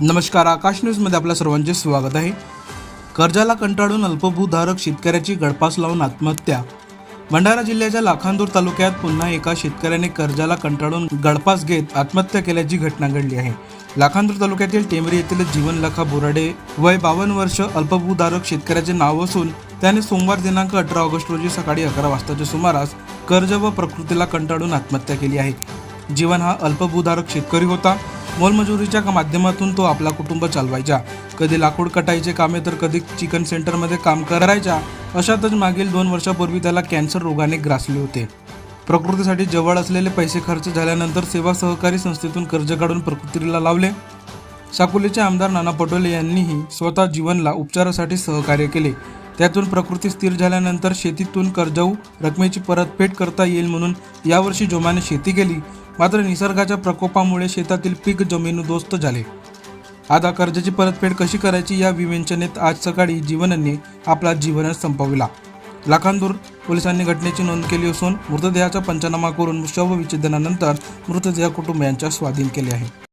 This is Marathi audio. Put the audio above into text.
नमस्कार आकाश न्यूजमध्ये आपल्या सर्वांचे स्वागत आहे. कर्जाला कंटाळून अल्पभूधारक शेतकऱ्याची गळपास लावून आत्महत्या. भंडारा जिल्ह्याच्या लाखांदूर तालुक्यात पुन्हा एका शेतकऱ्याने कर्जाला कंटाळून गळपास घेत आत्महत्या केल्याची घटना घडली आहे. लाखांदूर तालुक्यातील टेमरी येथील जीवनलखा बोराडे वय बावन्न वर्ष अल्पभूधारक शेतकऱ्याचे नाव असून त्याने सोमवार दिनांक अठरा ऑगस्ट रोजी सकाळी अकरा वाजताच्या सुमारास कर्ज व प्रकृतीला कंटाळून आत्महत्या केली आहे. जीवन हा अल्पभूधारक शेतकरी होता. मोलमजुरीच्या माध्यमातून तो आपला कुटुंब चालवायचा? कधी लाकूड कटायचे कामे तर कधी चिकन सेंटरमध्ये काम करायच्या अशातच मागील दोन वर्षापूर्वी त्याला कॅन्सर रोगाने ग्रासले होते. प्रकृतीसाठी जवळ असलेले पैसे खर्च झाल्यानंतर सेवा सहकारी संस्थेतून कर्ज काढून प्रकृतीला लावले. साकोलीचे आमदार नाना पटोले यांनीही स्वतः जीवनला उपचारासाठी सहकार्य केले. त्यातून प्रकृती स्थिर झाल्यानंतर शेतीतून कर्जाऊ रकमेची परतफेड करता येईल म्हणून यावर्षी जोमाने शेती केली. मात्र निसर्गाच्या प्रकोपामुळे शेतातील पीक जमीनदोस्त झाले. आता कर्जाची परतफेड कशी करायची या विवेचनेत आज सकाळी जीवनाने आपला जीवनच संपविला. लाखांदूर पोलिसांनी घटनेची नोंद केली असून मृतदेहाचा पंचनामा करून शवविच्छेदनानंतर मृतदेह कुटुंबियांच्या स्वाधीन केले आहे.